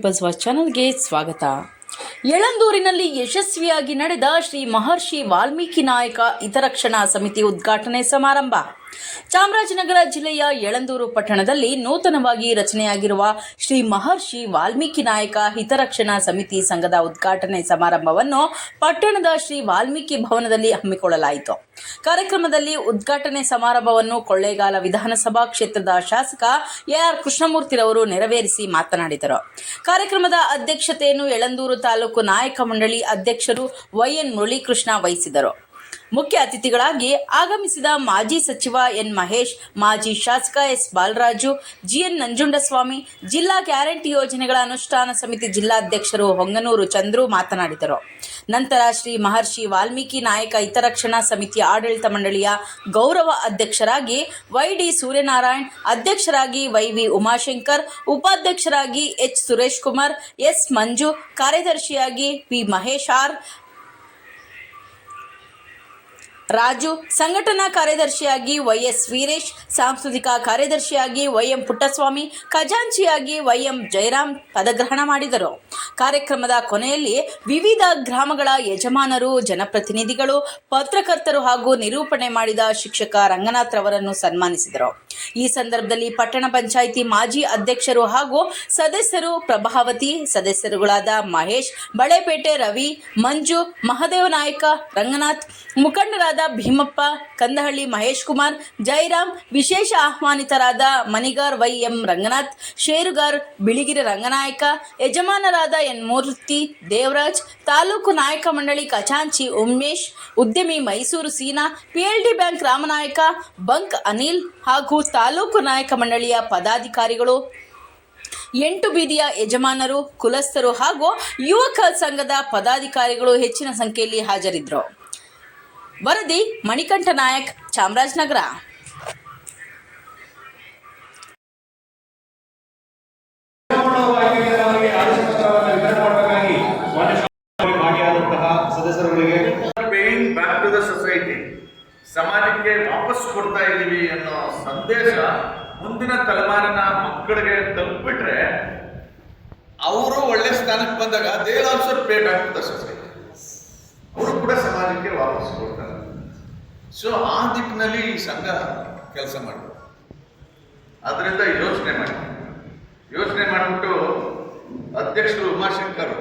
People's watch ಚಾನಲ್ಗೆ ಸ್ವಾಗತ. ಯಳಂದೂರಿನಲ್ಲಿ ಯಶಸ್ವಿಯಾಗಿ ನಡೆದ ಶ್ರೀ ಮಹರ್ಷಿ ವಾಲ್ಮೀಕಿ ನಾಯಕ ಹಿತರಕ್ಷಣಾ ಸಮಿತಿ ಉದ್ಘಾಟನೆ ಸಮಾರಂಭ. ಚಾಮರಾಜನಗರ ಜಿಲ್ಲೆಯ ಯಳಂದೂರು ಪಟ್ಟಣದಲ್ಲಿ ನೂತನವಾಗಿ ರಚನೆಯಾಗಿರುವ ಶ್ರೀ ಮಹರ್ಷಿ ವಾಲ್ಮೀಕಿ ನಾಯಕ ಹಿತರಕ್ಷಣಾ ಸಮಿತಿ ಸಂಘದ ಉದ್ಘಾಟನೆ ಸಮಾರಂಭವನ್ನು ಪಟ್ಟಣದ ಶ್ರೀ ವಾಲ್ಮೀಕಿ ಭವನದಲ್ಲಿ ಹಮ್ಮಿಕೊಳ್ಳಲಾಯಿತು. ಕಾರ್ಯಕ್ರಮದಲ್ಲಿ ಉದ್ಘಾಟನೆ ಸಮಾರಂಭವನ್ನು ಕೊಳ್ಳೇಗಾಲ ವಿಧಾನಸಭಾ ಕ್ಷೇತ್ರದ ಶಾಸಕ ಎಆರ್ ಕೃಷ್ಣಮೂರ್ತಿರವರು ನೆರವೇರಿಸಿ ಮಾತನಾಡಿದರು. ಕಾರ್ಯಕ್ರಮದ ಅಧ್ಯಕ್ಷತೆಯನ್ನು ಯಳಂದೂರು ತಾಲೂಕು ನಾಯಕ ಮಂಡಳಿ ಅಧ್ಯಕ್ಷರು ವೈಎನ್ ಮುರಳೀಕೃಷ್ಣ ವಹಿಸಿದರು. ಮುಖ್ಯ ಅತಿಥಿಗಳಾಗಿ ಆಗಮಿಸಿದ ಮಾಜಿ ಸಚಿವ ಎನ್ ಮಹೇಶ್, ಮಾಜಿ ಶಾಸಕ ಎಸ್ ಬಾಲರಾಜು, ಜಿಎನ್ ನಂಜುಂಡಸ್ವಾಮಿ, ಜಿಲ್ಲಾ ಗ್ಯಾರಂಟಿ ಯೋಜನೆಗಳ ಅನುಷ್ಠಾನ ಸಮಿತಿ ಜಿಲ್ಲಾಧ್ಯಕ್ಷರು ಹೊಂಗನೂರು ಚಂದ್ರು ಮಾತನಾಡಿದರು. ನಂತರ ಶ್ರೀ ಮಹರ್ಷಿ ವಾಲ್ಮೀಕಿ ನಾಯಕ ಹಿತರಕ್ಷಣಾ ಸಮಿತಿಯ ಆಡಳಿತ ಮಂಡಳಿಯ ಗೌರವ ಅಧ್ಯಕ್ಷರಾಗಿ ವೈ ಡಿ ಸೂರ್ಯನಾರಾಯಣ್, ಅಧ್ಯಕ್ಷರಾಗಿ ವೈ ವಿ ಉಮಾಶಂಕರ್, ಉಪಾಧ್ಯಕ್ಷರಾಗಿ ಎಚ್ ಸುರೇಶ್ ಕುಮಾರ್ ಎಸ್ ಮಂಜು, ಕಾರ್ಯದರ್ಶಿಯಾಗಿ ಪಿ ಮಹೇಶ್ ಆರ್ ರಾಜು ಸಂಘಟನಾ ಕಾರ್ಯದರ್ಶಿಯಾಗಿ ವೈಎಸ್ ವೀರೇಶ್, ಸಾಂಸ್ಕೃತಿಕ ಕಾರ್ಯದರ್ಶಿಯಾಗಿ ವೈಎಂ ಪುಟ್ಟಸ್ವಾಮಿ, ಖಜಾಂಚಿಯಾಗಿ ವೈಎಂ ಜಯರಾಮ್ ಪದಗ್ರಹಣ ಮಾಡಿದರು. ಕಾರ್ಯಕ್ರಮದ ಕೊನೆಯಲ್ಲಿ ವಿವಿಧ ಗ್ರಾಮಗಳ ಯಜಮಾನರು, ಜನಪ್ರತಿನಿಧಿಗಳು, ಪತ್ರಕರ್ತರು ಹಾಗೂ ನಿರೂಪಣೆ ಮಾಡಿದ ಶಿಕ್ಷಕ ರಂಗನಾಥ್ ರವರನ್ನು ಸನ್ಮಾನಿಸಿದರು. ಈ ಸಂದರ್ಭದಲ್ಲಿ ಪಟ್ಟಣ ಪಂಚಾಯಿತಿ ಮಾಜಿ ಅಧ್ಯಕ್ಷರು ಹಾಗೂ ಸದಸ್ಯರು ಪ್ರಭಾವತಿ, ಸದಸ್ಯರುಗಳಾದ ಮಹೇಶ್, ಬಳೆಪೇಟೆ ರವಿ, ಮಂಜು, ಮಹದೇವ ನಾಯಕ, ರಂಗನಾಥ್, ಮುಖಂಡರಾದ ಭೀಮಪ್ಪ, ಕಂದಹಳ್ಳಿ ಮಹೇಶ್ ಕುಮಾರ್ ಜೈರಾಮ್ ವಿಶೇಷ ಆಹ್ವಾನಿತರಾದ ಮನಿಗಾರ್ ವೈ ಎಂ ರಂಗನಾಥ್, ಶೇರುಗಾರ್ ಬಿಳಿಗಿರಿ ರಂಗನಾಯಕ, ಯಜಮಾನರಾದ ಎನ್ ಮೂರ್ತಿ ದೇವರಾಜ್, ತಾಲೂಕು ನಾಯಕ ಮಂಡಳಿ ಖಜಾಂಚಿ ಉಮೇಶ್, ಉದ್ಯಮಿ Mysore Seena PLD bank Ramanayaka, bunk Anil ಹಾಗೂ ತಾಲೂಕು ನಾಯಕ ಮಂಡಳಿಯ ಪದಾಧಿಕಾರಿಗಳು. ಎಂಟು ಬೀದಿಯ ಯಜಮಾನರು, ಕುಲಸ್ಥರು ಹಾಗೂ ಯುವಕ ಸಂಘದ ಪದಾಧಿಕಾರಿಗಳು ಹೆಚ್ಚಿನ ಸಂಖ್ಯೆಯಲ್ಲಿ ಹಾಜರಿದ್ದರು. ವರದಿ, ಮಣಿಕಂಠ ನಾಯಕ್, ಚಾಮರಾಜನಗರ. ಸಮಾಜಕ್ಕೆ ವಾಪಸ್ ಕೊಡ್ತಾ ಇದ್ದೀವಿ ಅನ್ನೋ ಸಂದೇಶ ಮುಂದಿನ ತಲೆಮಾರಿನ ಮಕ್ಕಳಿಗೆ ತಲುಪಿಟ್ರೆ ಅವರು ಒಳ್ಳೆ ಸ್ಥಾನಕ್ಕೆ ಬಂದಾಗ they also pay back society ಅವರು ಕೂಡ ಸಮಾಜಕ್ಕೆ ವಾಪಸ್ ಕೊಡ್ತಾರೆ. ಸೊ ಆ ದಿಕ್ಕಿನಲ್ಲಿ ಈ ಸಂಘ ಕೆಲಸ ಮಾಡಿ ಅದರಿಂದ ಯೋಚನೆ ಮಾಡಿ. ಯೋಚನೆ ಮಾಡಿಬಿಟ್ಟು ಅಧ್ಯಕ್ಷರು ಉಮಾಶಂಕರ್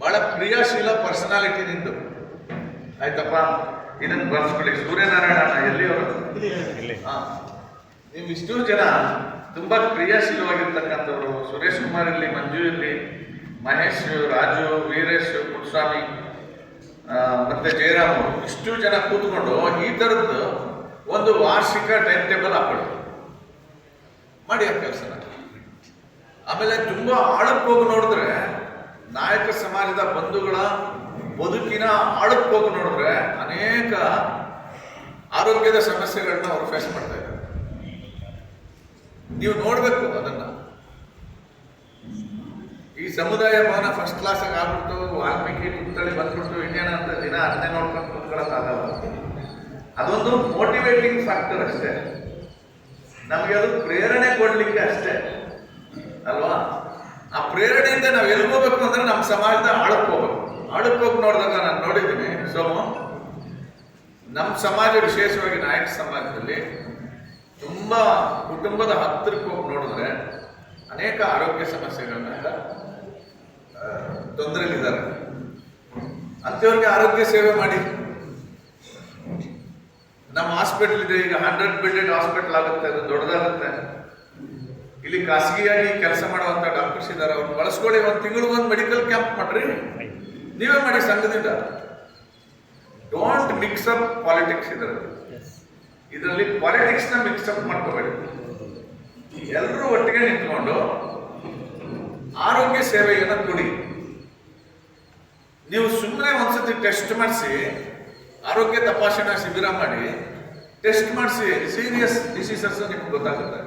ಬಹಳ ಕ್ರಿಯಾಶೀಲ ಪರ್ಸನಾಲಿಟಿ ನಿಂದು. ಆಯ್ತಪ್ಪ? ಇದನ್ನು ಬರ್ಸ್ಕೊಳ್ಳಿ. ಸೂರ್ಯನಾರಾಯಣ ಎಲ್ಲಿ ಅವರು? ಹಾ. ನೀವು ಇಷ್ಟು ಜನ ತುಂಬಾ ಕ್ರಿಯಾಶೀಲವಾಗಿರ್ತಕ್ಕಂಥವ್ರು. ಸುರೇಶ್ ಕುಮಾರ್ ಇಲ್ಲಿ ಮಂಜು ಇಲ್ಲಿ ಮಹೇಶ್ ರಾಜು ವೀರೇಶ್ ಪುಟ್ಟಸ್ವಾಮಿ ಆ, ಮತ್ತೆ ಜಯರಾಮ್, ಇಷ್ಟು ಜನ ಕೂತ್ಕೊಂಡು ಈ ಥರದ್ದು ಒಂದು ವಾರ್ಷಿಕ ಟೈಮ್ ಟೇಬಲ್ ಹಾಕೊಳ್ಳಿ. ಮಾಡಿ ಆ ಆಮೇಲೆ ತುಂಬಾ ಆಳಕ್ಕೆ ಹೋಗಿ ನೋಡಿದ್ರೆ ನಾಯಕ ಸಮಾಜದ ಬಂಧುಗಳ ಬದುಕಿನ ಆಳಕ್ಕೆ ಹೋಗಿ ನೋಡಿದ್ರೆ ಅನೇಕ ಆರೋಗ್ಯದ ಸಮಸ್ಯೆಗಳನ್ನ ಅವ್ರು ಫೇಸ್ ಮಾಡ್ತಾ ಇದ್ದಾರೆ. ನೀವು ನೋಡಬೇಕು ಅದನ್ನ. ಸಮುದಾಯ ಭವನ ಫಸ್ಟ್ ಕ್ಲಾಸ್ ಆಗ್ಬಿಟ್ಟು ವಾಲ್ಮೀಕಿ ಕುತ್ತಳಿ ಬಂದ್ಬಿಟ್ಟು ಇಂಡಿಯನ್ ಅಂತ ದಿನ ಅದನ್ನೇ ನೋಡ್ಕೊಂಡು ಕುತ್ಕೊಳ್ಳೋಕ್ಕಾಗಲ್ಲ ಅದೊಂದು ಮೋಟಿವೇಟಿಂಗ್ ಫ್ಯಾಕ್ಟರ್ ಅಷ್ಟೇ. ನಮಗೆ ಅದು ಪ್ರೇರಣೆ ಕೊಡ್ಲಿಕ್ಕೆ ಅಷ್ಟೇ. ಅಲ್ವಾ? ಆ ಪ್ರೇರಣೆಯಿಂದ ನಾವು ಎಲ್ಗೋಬೇಕು ಅಂದ್ರೆ ನಮ್ಮ ಸಮಾಜದ ಹೋಗ್ಬೇಕು. ಆಳಕ್ಕೆ ಹೋಗಿ ನೋಡಿದಾಗ ನಾನು ನೋಡಿದ್ದೀನಿ, ಸೋಮು ನಮ್ಮ ಸಮಾಜ ವಿಶೇಷವಾಗಿ ನಾಯಕ ಸಮಾಜದಲ್ಲಿ ತುಂಬಾ ಕುಟುಂಬದ ಹತ್ತಿರಕ್ಕೆ ಹೋಗಿ ನೋಡಿದ್ರೆ ಅನೇಕ ಆರೋಗ್ಯ ಸಮಸ್ಯೆಗಳನ್ನ ತೊಂದರೆಲಿದ್ದಾರೆ. ಅಂಥವ್ರಿಗೆ ಆರೋಗ್ಯ ಸೇವೆ ಮಾಡಿ. ನಮ್ಮ ಹಾಸ್ಪಿಟಲ್ ಇದೆ ಈಗ ಹಂಡ್ರೆಡ್ ಬೆಡೆಡ್ ಹಾಸ್ಪಿಟಲ್ ಆಗುತ್ತೆ ಅದು ದೊಡ್ಡದಾಗುತ್ತೆ. ಇಲ್ಲಿ ಖಾಸಗಿಯಾಗಿ ಕೆಲಸ ಮಾಡುವಂತ ಡಾಕ್ಟರ್ಸ್ ಇದ್ದಾರೆ ಅವ್ರನ್ನ ಬಳಸ್ಕೊಳ್ಳಿ ಒಂದು ತಿಂಗಳು ಒಂದು ಮೆಡಿಕಲ್ ಕ್ಯಾಂಪ್ ಮಾಡ್ರಿ. ನೀವೇ ಮಾಡಿ ಸಂಘದಿಂದ. ಡೋಂಟ್ ಮಿಕ್ಸ್ ಅಪ್ ಪಾಲಿಟಿಕ್ಸ್ ಇದರಲ್ಲಿ ಇದರಲ್ಲಿ ಪಾಲಿಟಿಕ್ಸ್ನ ಮಿಕ್ಸ್ ಅಪ್ ಮಾಡ್ಕೋಬೇಡಿ. ಎಲ್ಲರೂ ಒಟ್ಟಿಗೆ ನಿಂತ್ಕೊಂಡು ಆರೋಗ್ಯ ಸೇವೆಯನ್ನು ಕೊಡಿ. ನೀವು ಸುಮ್ಮನೆ ಒಂದ್ಸತಿ ಟೆಸ್ಟ್ ಮಾಡಿಸಿ, ಆರೋಗ್ಯ ತಪಾಸಣಾ ಶಿಬಿರ ಮಾಡಿ, ಟೆಸ್ಟ್ ಮಾಡಿಸಿ ಸೀರಿಯಸ್ ಡಿಸೀಸಸ್ ನಿಮ್ಗೆ ಗೊತ್ತಾಗುತ್ತೆ.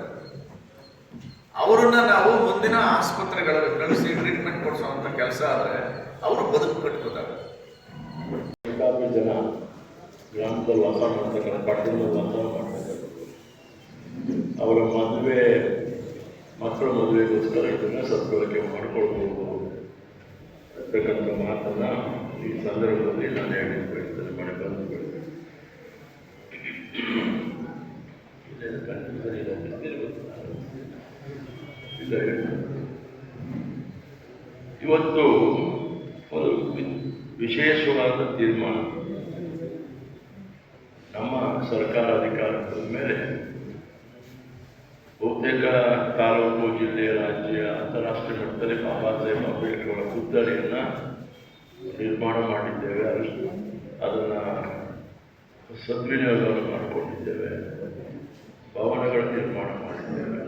ಅವರನ್ನ ನಾವು ಮುಂದಿನ ಆಸ್ಪತ್ರೆಗಳಲ್ಲಿ ಕಳಿಸಿ ಟ್ರೀಟ್ಮೆಂಟ್ ಕೊಡಿಸುವಂತ ಕೆಲಸ ಆದರೆ ಅವರು ಬದುಕು ಕಟ್ಕೋತಾರೆ. ಜನ ಗ್ರಾಮದಲ್ಲಿ ವಾಸ ಮಾಡ್ತಕ್ಕಂಥ ಪಟ್ಟಣದಲ್ಲಿ ವಾಸ ಮಾಡ್ತಕ್ಕಂಥ ಅವರ ಮದುವೆ ಮಕ್ಕಳ ಮದುವೆಗೋಸ್ಕರ ಇದನ್ನು ಸದ್ಬಳಕೆ ಮಾಡಿಕೊಳ್ಬೋದು ಅಂತಕ್ಕಂಥ ಮಾತನ್ನು ಈ ಸಂದರ್ಭದಲ್ಲಿ ನಾನು ಹೇಳಿದ ಬಯಸ್ತೇನೆ ಮನೆ ಬಂದು. ಇವತ್ತು ಒಂದು ವಿಶೇಷವಾದ ತೀರ್ಮಾನ. ನಮ್ಮ ಸರ್ಕಾರ ಅಧಿಕಾರ ಮೇಲೆ ಬಹುತೇಕ ತಾಲೂಕು ಜಿಲ್ಲೆ ರಾಜ್ಯ ಅಂತಾರಾಷ್ಟ್ರೀಯ ಮಟ್ಟದಲ್ಲಿ ಬಾಬಾ ಸಾಹೇಬ್ ಅಂಬೇಡ್ಕರ್ ಅವರ ಪುತ್ಥಳಿಯನ್ನು ನಿರ್ಮಾಣ ಮಾಡಿದ್ದೇವೆ. ಅದನ್ನು ಸದ್ವಿನಿಯೋಗ ಮಾಡಿಕೊಂಡಿದ್ದೇವೆ. ಭವನಗಳ ನಿರ್ಮಾಣ ಮಾಡಿದ್ದೇವೆ.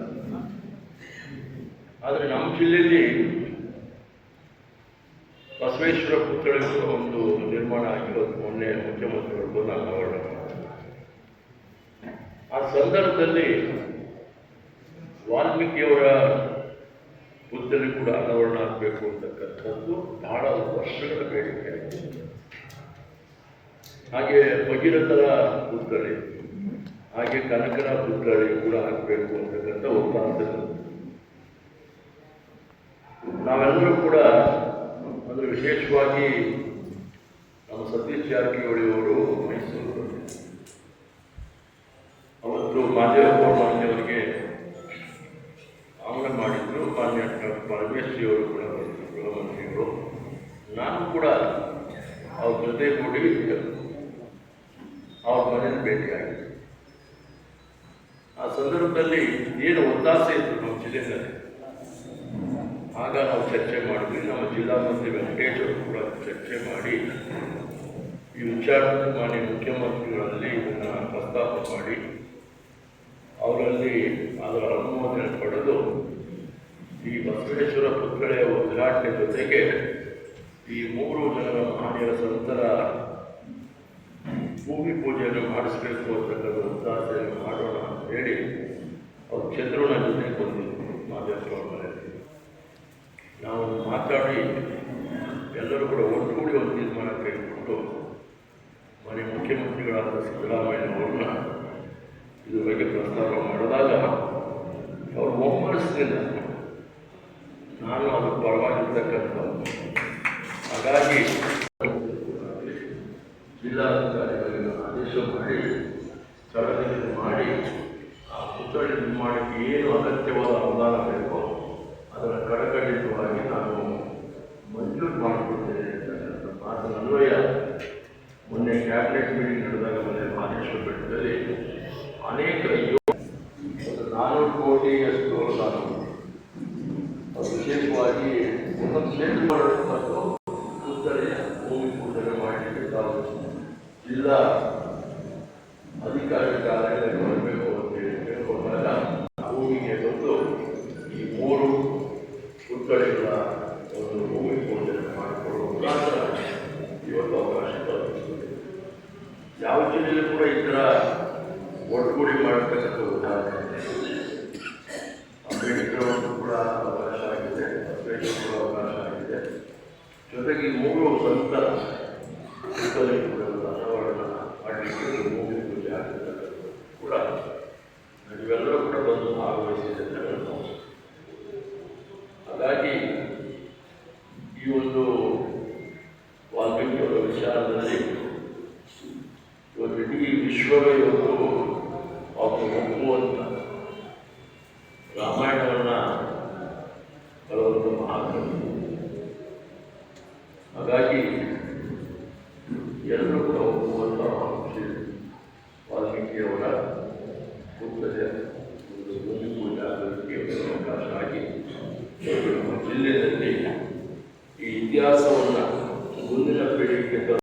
ಆದರೆ ನಮ್ಮ ಜಿಲ್ಲೆಯಲ್ಲಿ ಬಸವೇಶ್ವರ ಪುತ್ಥಳಿಗೂ ಒಂದು ನಿರ್ಮಾಣ ಆಗಿರೋದು ಮೊನ್ನೆ ಮುಖ್ಯಮಂತ್ರಿಗಳು ಮಾಡಿದ್ರು. ಆ ಸಂದರ್ಭದಲ್ಲಿ ವಾಲ್ಮೀಕಿಯವರ ಪುತ್ಥಳಿ ಕೂಡ ಅನಾವರಣ ಆಗಬೇಕು ಅಂತಕ್ಕಂಥದ್ದು ಬಹಳ ವರ್ಷಗಳ ಬೇಡಿಕೆ ಹಾಗೆ ಭಗೀರಥರ ಪುತ್ಥಳಿ, ಹಾಗೆ ಕನಕನ ಪುತ್ಥಳಿ ಕೂಡ ಆಗಬೇಕು ಅಂತಕ್ಕಂಥ ಒತ್ತಾಸೆ ನಾವೆಲ್ಲರೂ ಕೂಡ ಅಂದರೆ ವಿಶೇಷವಾಗಿ ನಮ್ಮ ಸತೀಶ್ ಜಾರಕಿಹೊಳಿ ಅವರು ಮೈಸೂರು ಅವತ್ತು ಮಾದೇವಪ್ಪ ಮಾನ್ಯವರಿಗೆ ಆಹ್ವಾನ ಮಾಡಿದ್ರು ಮಾನ್ಯ ಡಾಕ್ಟರ್ ಪರಮೇಶ್ವರಿ ಅವರು ಕೂಡ ಬಂದಿದ್ರು ಗೃಹ ಮಂತ್ರಿಗಳು ನಾನು ಕೂಡ ಅವ್ರ ಜೊತೆ ಕೂಡಿ ಅವ್ರ ಮನೇಲಿ ಭೇಟಿಯಾಗಿದ್ದೆ ಆ ಸಂದರ್ಭದಲ್ಲಿ ಏನು ಒತ್ತಾಸೆ ಇತ್ತು ನಮ್ಮ ಜಿಲ್ಲೆಯಲ್ಲಿ. ಆಗ ನಾವು ಚರ್ಚೆ ಮಾಡಿದ್ವಿ. ನಮ್ಮ ಜಿಲ್ಲಾ ಮಂತ್ರಿ ವೆಂಕಟೇಶ್ ಅವರು ಕೂಡ ಚರ್ಚೆ ಮಾಡಿ ಈ ವಿಚಾರದಲ್ಲಿ ಮಾಡಿ ಮುಖ್ಯಮಂತ್ರಿಗಳಲ್ಲಿ ಇದನ್ನು ಪ್ರಸ್ತಾಪ ಮಾಡಿ, ಅವರಲ್ಲಿ ಅದರ ಅನುಮೋದನೆ ಪಡೆದು ಈ ಬಸವೇಶ್ವರ ಪುತ್ಥಳಿಯ ಉದ್ಘಾಟನೆ ಜೊತೆಗೆ ಈ ಮೂರು ಜನರ ಮಹನೀಯರ ಸಂತರ ಭೂಮಿ ಪೂಜೆಯನ್ನು ಮಾಡಿಸಬೇಕು ಅಂತಕ್ಕಂಥ ಒತ್ತಾಸೆಯನ್ನು ಮಾಡೋಣ ಅಂತ ಹೇಳಿ ಅವ್ರು ಚಂದ್ರನ ಜೊತೆ ಮಾದೇಶ್ವರ ನಾವು ಮಾತಾಡಿ, ಎಲ್ಲರೂ ಕೂಡ ಒಟ್ಟುಗೂಡಿ ಒಂದು ತೀರ್ಮಾನ ಕೈಗೊಂಡು ಮನೆ ಮುಖ್ಯಮಂತ್ರಿಗಳಾದ ಸಿದ್ದರಾಮಯ್ಯನವ್ರನ್ನ ಇದ್ರ ಬಗ್ಗೆ ಪ್ರಸ್ತಾಪ ಮಾಡಿದಾಗ ಅವರು ಒಮ್ಮನಸ್ಸಿನಿಂದ ನಾನು ಅದು ಪರವಾಗಿರ್ತಕ್ಕಂಥ ಹಾಗಾಗಿ ಜಿಲ್ಲಾಧಿಕಾರಿಗಳಿಗೆ ಆದೇಶ ಮಾಡಿ ಸ್ಥಳದಲ್ಲಿ ಮಾಡಿ ಪುತ್ಥಳಿ ನಿರ್ಮಾಣಕ್ಕೆ ಏನು ಅಗತ್ಯವಾದ ಅನುದಾನ ಬೇಕೋ ಅದರ ಕಡಕಡಿತವಾಗಿ ನಾನು ಮಂಜೂರು ಮಾಡಿಕೊಡ್ತೇನೆ ಅದರ ಮಾತಿನ ಅನ್ವಯ, ಮೊನ್ನೆ ಕ್ಯಾಬಿನೆಟ್ ಮೀಟಿಂಗ್ ನಡೆದಾಗ ಮೊನ್ನೆ ಮಹೇಶ್ವರ ಬೆಟ್ಟದಲ್ಲಿ ಅನೇಕ ಒಂದು ನಾನ್ನೂರು ಕೋಟಿಯಷ್ಟು ನಾನು ವಿಶೇಷವಾಗಿ ಒಂದೊಂದು ಕ್ಷೇತ್ರ ಮತ್ತು ಪುತ್ಥಳಿಯ ಭೂಮಿ ಪೂಜನೆ ಮಾಡಲಿಕ್ಕೆ ತಾವು ಜಿಲ್ಲಾ ಅಧಿಕಾರಿ ಕಾರ್ಯಾಲಯ ಬರಬೇಕು ಅಂತ ಹೇಳಿ ಕೇಳ್ಕೊಂಡಾಗ ಭೂಮಿಗೆ ಬಂದು ಈ ಮೂರು ಪುತ್ಥಳಿಗಳ ಒಂದು ಭೂಮಿ ಪೂಜನೆ ಮಾಡಿಕೊಳ್ಳುವ ಮುಖಾಂತರ ಇವತ್ತು ಅವಕಾಶ ಕಲ್ಪಿಸುತ್ತದೆ ಯಾವ ಜಿಲ್ಲೆಯಲ್ಲೂ ಕೂಡ ಈ ಥರ ಒಟ್ಟುಗೂಡಿ ಮಾಡತಕ್ಕಂಥ ಉದಾಹರಣೆ ಅಂಬೇಡ್ಕರ್ ಅವ್ರಿಗೂ ಕೂಡ ಅವಕಾಶ ಆಗಿದೆ ಬಸವೇಶ್ವರ ಕೂಡ ಅವಕಾಶ ಆಗಿದೆ ಜೊತೆಗೆ ಈ ಮೂರು ಸಂತರ ಪುತ್ಥಳಿ ಕೂಡ ಒಂದು ಅನಾವರಣ ಮಾಡಲಿಕ್ಕೆ ಒಂದು ಭೂಮಿ ಪೂಜೆ ಆಗ್ತಕ್ಕಂಥದ್ದು ಕೂಡ ನೀವೆಲ್ಲರೂ ಕೂಡ ಬಂದು ಭಾಗವಹಿಸಿದ್ದೇವೆ ನಾವು ಹಾಗಾಗಿ ಈ ಒಂದು ವಾಲ್ಮೀಕಿ ಅವರ ವಿಚಾರದಲ್ಲಿ ಇವತ್ತು ಇಡೀ ವಿಶ್ವವೇ ಇವತ್ತು ಅವರು ಒಪ್ಪುವಂತ ರಾಮಾಯಣವನ್ನು ಬರುವಂಥ ಮಹಾಕವಿ ಹಾಗಾಗಿ